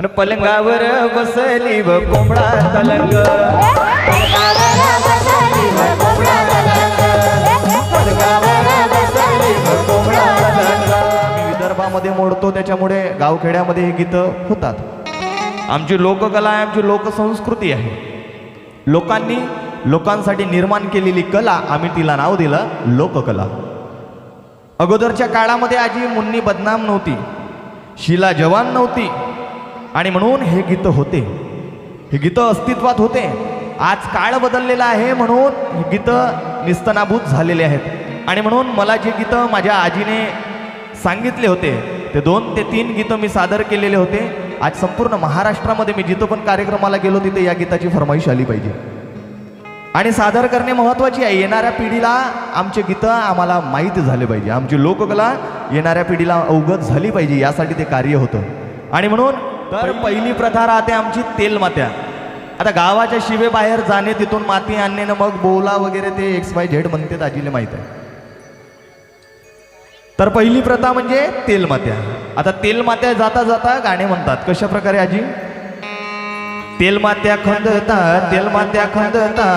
अन पलंगावर बसली व कोंबडा तलंग. विदर्भामध्ये मोडतो त्याच्यामुळे गावखेड्यामध्ये हे गीतं होतात. आमची लोककला आहे आमची लोकसंस्कृती आहे. लोकांनी लोकांसाठी निर्माण केलेली कला आम्ही तिला नाव दिलं लोककला. अगोदरच्या काळामध्ये आजी मुन्नी बदनाम नव्हती. शिला जवान नव्हती. आणि म्हणून हे गीतं होते. हे गीतं अस्तित्वात होते. आज काळ बदललेला आहे म्हणून ही गीतं निस्तनाभूत झालेले आहेत. आणि म्हणून मला जे गीतं माझ्या आजीने सांगितले होते ते दोन ते तीन गीतं मी सादर केलेले होते. आज संपूर्ण महाराष्ट्रामध्ये मी जिथं पण कार्यक्रमाला गेलो तिथे या गीताची फरमाईश आली पाहिजे. आणि सादर करणे महत्त्वाची आहे. येणाऱ्या पिढीला आमचे गीतं आम्हाला माहीत झाले पाहिजे. आमची लोककला येणाऱ्या पिढीला अवगत झाली पाहिजे. यासाठी ते कार्य होतं. आणि म्हणून तर पहिली प्रथा राहते आमची तेलमात्या. आता गावाच्या शिवे बाहेर जाणे तिथून माती आणणे ना मग बोला वगैरे ते एक्स वाय झेड म्हणते आजीला माहीत आहे. तर पहिली प्रथा म्हणजे तेलमात्या. आता तेलमात्या जाता जाता गाणे म्हणतात. कशा प्रकारे आजी? तेलमात्या खंदता तेलमात्या खंदता.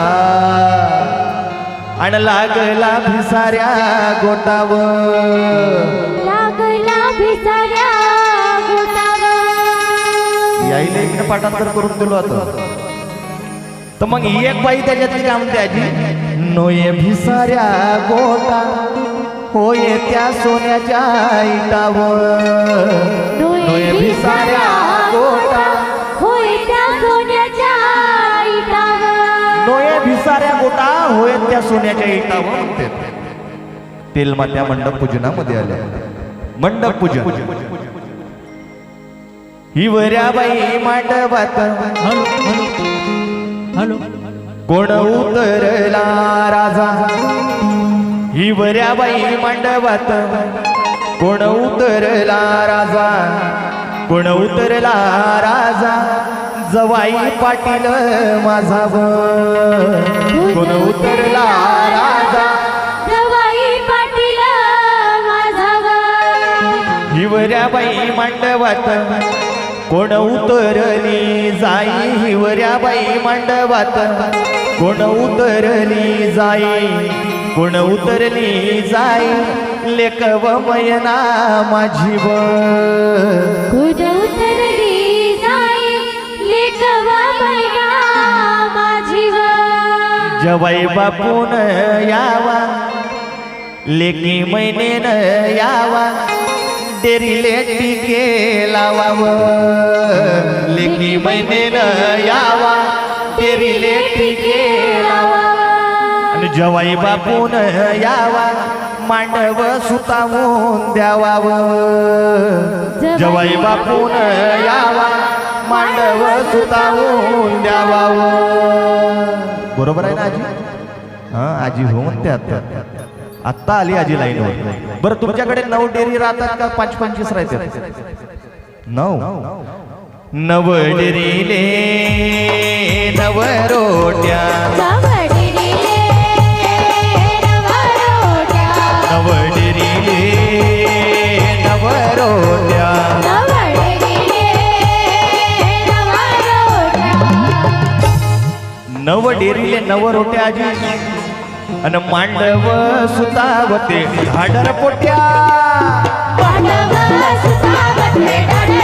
आणि लागला भिसाऱ्या गोटावर. लागला भिसाऱ्या यायला एक पाठांतर करून दिलो आता तर मग ही एक बाई त्याच्यातली काय म्हणते आजी? नोये भिसाऱ्या गोटा होये त्या सोन्याच्या इटावर नोये भिसाऱ्या गोटा होय त्या सोन्याच्या इटावर नोये भिसाऱ्या गोटा होय त्या सोन्याच्या म्हणते. तेलमात्या मंडप पूजनामध्ये आल्या. मंडप पूजन. ही वऱ्या बाई मांडवात हॅलो कोण उतरला राजा? ही वऱ्या बाई मांडवात कोण उतरला राजा? कोण उतरला राजा? जवाई पाटील माझा व कोण उतरला राजा? जवाई पाटील माझावर हिवऱ्या बाई मांडवात कोण उतरली जाई हिवऱ्या बाई मांडवात कोण उतरली जाई? कोण उतरली जाई? लेकव मयना माझी व. कुठ उतरली जाई? लेकवा माझीवर जवाई बापून यावा लेकी मैनेन यावा. डेरीले टिके लावाव लेकी मैनेन यावा डेरीले टिके लावा आणि जवाई बापून यावा मांडव सुतावून द्यावाव. जवाई बापून यावा मांडव सुतावून द्यावाव. बरोबर आहे ना आजी? हा आजी हो म्हणते आता. आत्ता आली आजी लाईनवर बरं तुमच्याकडे नऊ डेअरी राहतात का पाच पंचवीस राहतात? नऊ. नव डेरीले नव रोट्या. नव डेरीले नव रोट्या. नव डेरीले नव रोट्या आजी. अन मांडव सुतावते झाडर पोट्या. पांडव सुतावते डाडर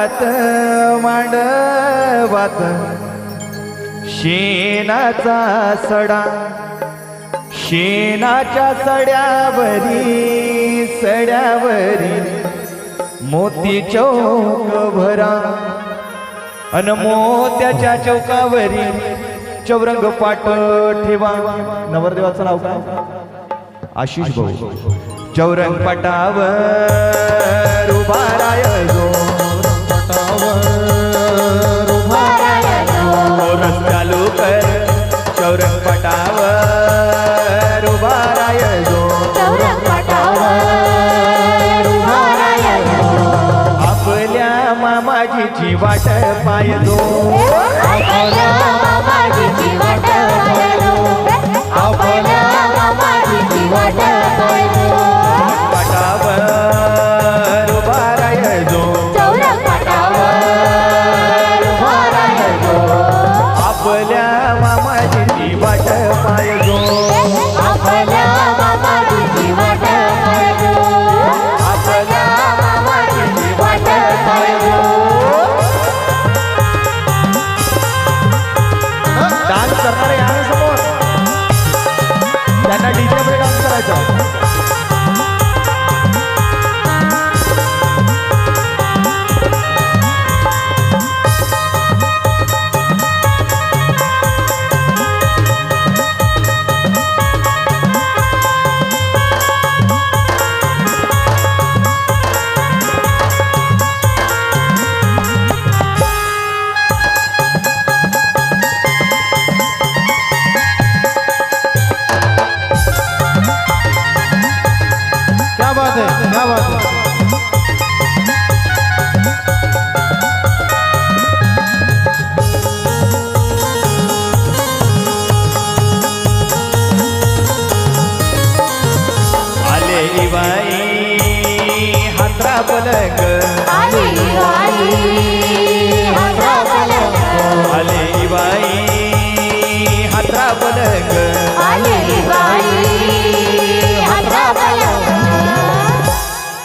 वात मांडवात शेणाचा सडा शेणाच्या सड्यावरी सड्यावरी मोती चौक भरा. अन मोत्याच्या चौकावरी चौरंग पाट ठेवा. नवरदेवाचं नाव काय? आशिष भाऊ. चौरंग पाटावर उभा रायलो पायलो पाटावर हात्रा पलंग आले बाई हात्रा पलंग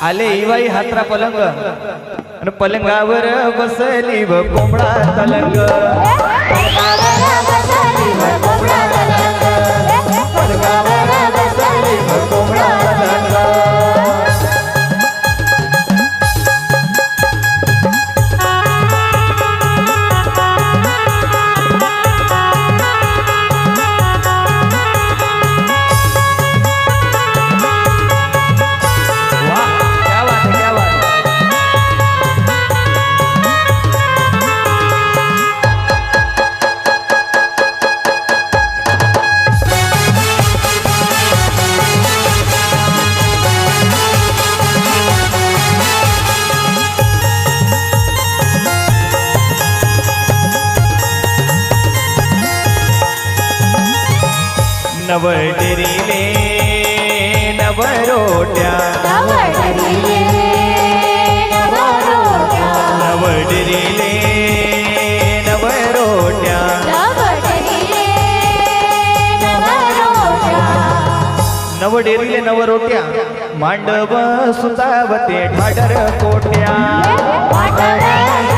आले बाई हात्रा पलंग आणि पलंगावर बसली व कोंबडा तलंग नवडिरीले नवरोट्या। नवडिरीले नवरोट्या। नवडेरीले नवरोट्या। मांडव सुतावते ठाडर कोट्या। कोट्या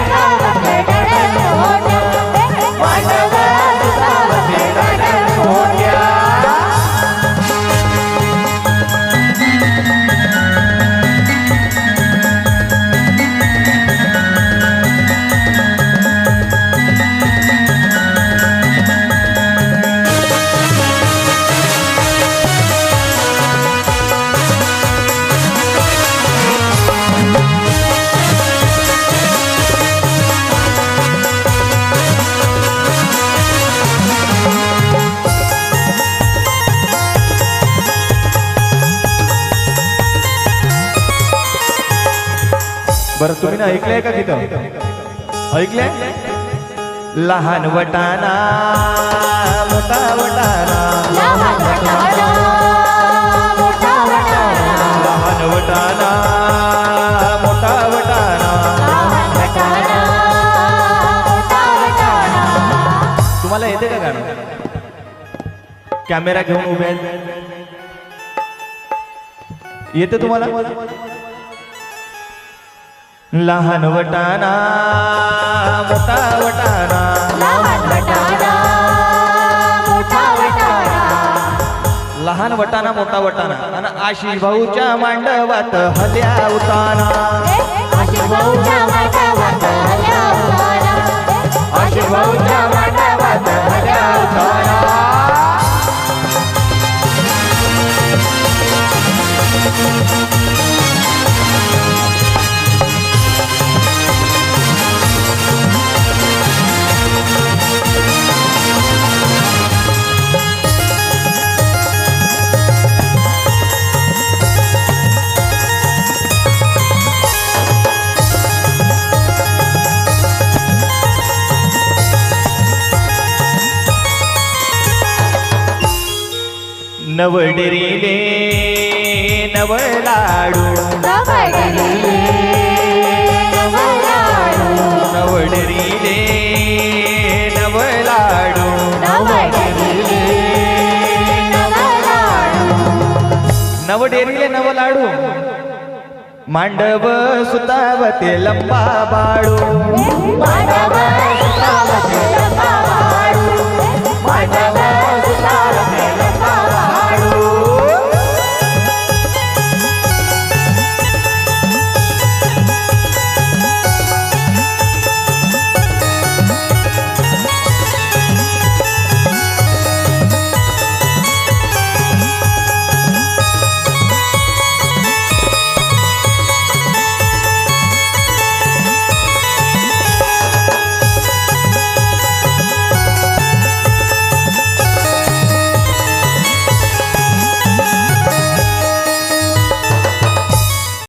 बरं तुम्ही ना ऐकलंय का तिथं ऐकलंय? लहान वटाना मोठा वटाना लहान वटाना मोठा वटाना तुम्हाला येते का गाणं? कॅमेरा घेऊन उभे आहेत. येते तुम्हाला? लहान वटाना मोठा वटाना लहान वटाणा मोठा वटाणा. लहान वटाना मोठा वटाना आणि आशिष भाऊच्या मांडवात हल्या उताना आशिष भाऊच्या मांडवात हल्या उतारा. आशिष भाऊच्या मांडवात हल्या उतारा. नवडेरीले नवलाडू नवडलेले नवलाडू नवडेरीले नवलाडू नवडलेले नवलाडू नवडेरीले नवलाडू मांडव सुतावते लंबा बाळू. सुतावते